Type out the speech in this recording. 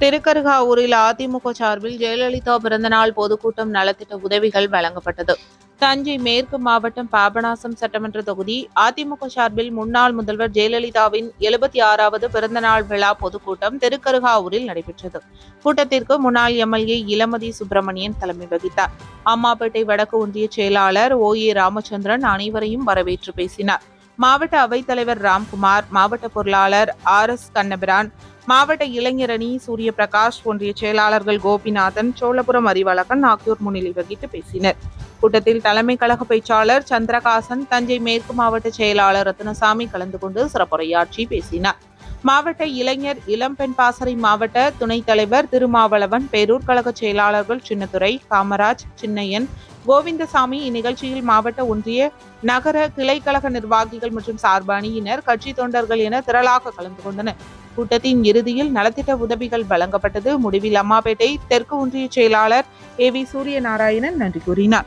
திருக்கருகாவூரில் அதிமுக சார்பில் ஜெயலலிதா பிறந்தநாள் பொதுக்கூட்டம் நலத்திட்ட உதவிகள் வழங்கப்பட்டது. தஞ்சை மேற்கு மாவட்டம் பாபநாசம் சட்டமன்ற தொகுதி அதிமுக சார்பில் முன்னாள் முதல்வர் ஜெயலலிதாவின் எழுபத்தி ஆறாவது பிறந்தநாள் விழா பொதுக்கூட்டம் திருக்கருகாவூரில் நடைபெற்றது. கூட்டத்திற்கு முன்னாள் எம்எல்ஏ இளமதி சுப்பிரமணியன் தலைமை வகித்தார். அம்மாப்பேட்டை வடக்கு ஒன்றிய செயலாளர் ஓ. ஏ. ராமச்சந்திரன் அனைவரையும் வரவேற்று பேசினார். மாவட்ட அவைத்தலைவர் ராம்குமார் மாவட்ட பொருளாளர் ஆர். எஸ். கண்ணபிரான் மாவட்ட இளைஞரணி சூரியபிரகாஷ் ஒன்றிய செயலாளர்கள் கோபிநாதன் சோழபுரம் அறிவழகன் ஆகியோர் முன்னிலை வகித்து பேசினர். கூட்டத்தில் தலைமை கழக பேச்சாளர் சந்திரகாசன் தஞ்சை மேற்கு மாவட்ட செயலாளர் ரத்னசாமி கலந்து கொண்டு சிறப்புரையாற்றி பேசினார். மாவட்ட இளைஞர் இளம்பெண் பாசறை மாவட்ட துணைத் தலைவர் திருமாவளவன் பேரூர் கழக செயலாளர்கள் சின்னத்துறை காமராஜ் சின்னையன் கோவிந்தசாமி இந்நிகழ்ச்சியில் மாவட்ட ஒன்றிய நகர கிளைக்கழக நிர்வாகிகள் மற்றும் சார்பு அணியினர் கட்சி தொண்டர்கள் என திரளாக கலந்து கொண்டனர். கூட்டத்தின் இறுதியில் நலத்திட்ட உதவிகள் வழங்கப்பட்டது. முடிவில் அம்மாபேட்டை தெற்கு ஒன்றிய செயலாளர் ஏ வி சூரியநாராயணன் நன்றி கூறினார்.